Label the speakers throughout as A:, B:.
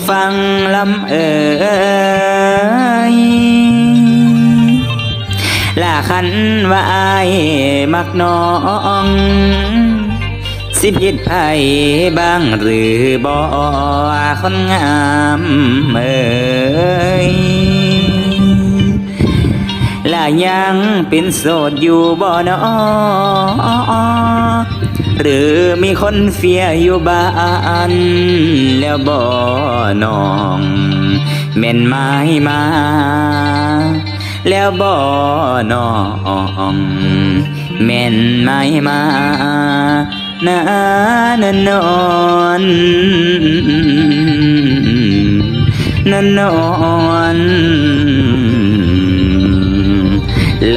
A: ้ฟังลำเอ่ยลาขันว่าอายมักน้อง สิผิดไผบ้างหรือบ่คนงามเอ่ย ยังเป็นโสดอยู่บ่นอหรือมีคนเฟียอยู่บ้านแล้วบ่น้องแม่นไม้มา แล้วบ่น้องแม่นไม้มานานันนอนนันนอน ล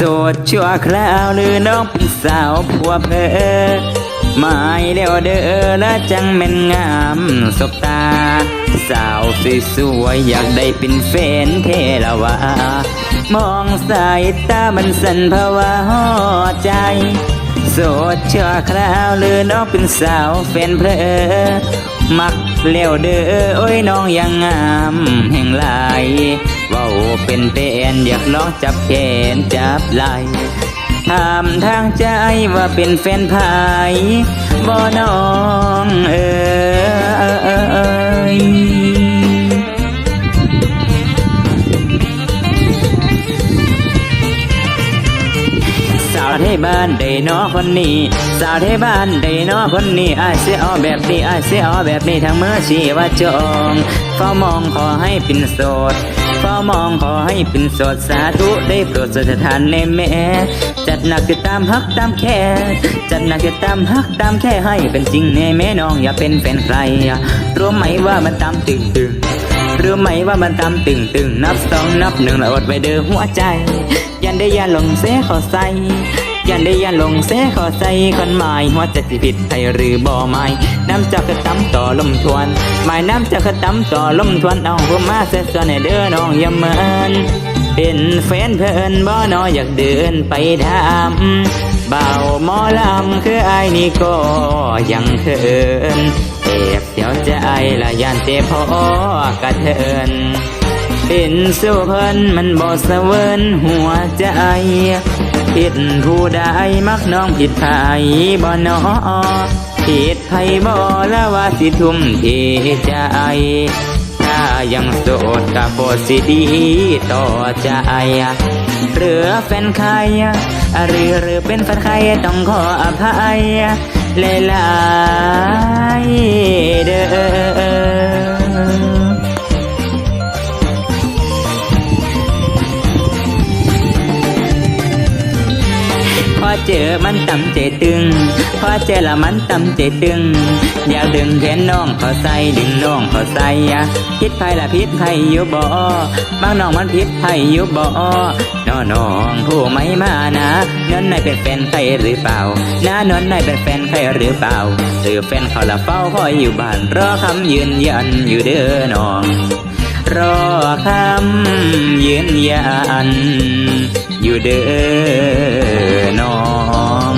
A: โสดชั่วคราวหรือน้องเป็นสาวผัวเพอหมายเดียวเด้อและจังแม่นงามสบตา สาวสวยๆอยากได้เป็นแฟนเทละวามองสายตามันสั่นภาวะหอใจโสดชั่วคราวหรือน้องเป็นสาวแฟนเพลอมักเลี้ยวเด้อโอ้ยน้องยังงามแห่งหลาย ว้าเป็นเป็นอยากลองจับแขนจับไหลถามทางใจว่าเป็นแฟนไผบ่น้องเอยสาวไทบ้านได้นอคนนี้ สาวไทบ้านได้นอคนนี้อาเสียอแบบนี้อาเสียอแบบนี้ทั้งเมื่อชีว่าจองเฝ้ามองขอให้เป็นโสด เฝ้ามองขอให้เป็นสดสาธุได้โปรดสถานในแม่จัดหนักคือตามฮักตามแค่จัดหนักคือตามฮักตามแค่ให้เป็นจริงในแม่น้องอย่าเป็นแฟนใครรู้ไหมว่ามันตามตึงตึงรู้ไหมว่ามันตามตึงตึงนับสองนับหนึ่งแล้วอดไว้เด้อหัวใจ ยันได้ยันลงเสขอใส่ ยันได้ยันลงเสขอใส่คนหมายหัวใจสิผิดไทยหรือบ่หมายน้ำจากกระตำต่อลมทวนหมายน้ำจากกระตำต่อลมทวนเอาพวกมาเสียส่วนให้เด้อน้องอย่าเมินเป็นแฟนเพิ่อนบ่นออยากเดินไปทำเบาหมอลำคือไอ้ายนี่ก็ยังเขินเอบเสียวใจละยานเจ็บพอกระเทินเป็นสู้เพิ่นมันบ่เสเวินหัวใจ ผิดผู้ใดมักน้องผิดไผบ่นอผิดไผบ่ล้วว่าสิทุ่มเทใจ ถ้ายังโสดก็บ่สิดีต่อใจเหลือแฟนใครหรือหรือเป็นแฟนใครต้องขออภัยหลายๆเด้อ เจอมันต่ำใจตึง พอเจอละมันต่ำใจตึง อยากดึงแขนน้องเขาใส่ดึงน้องเขาใส่อะพิษภัยละพิษภัยอยู่บ่บางน้องมันพิษภัยอยู่บ่น้อน้องผู้ไม่มานะนอนในเป็นแฟนใครหรือเปล่าน้านอนในเป็นแฟนใครหรือเปล่าหรือแฟนเขาละเฝ้าคอยอยู่บ้านรอคำยืนยันอยู่เด้อน้องรอคำยืนยัน อยู่เด้อน้อง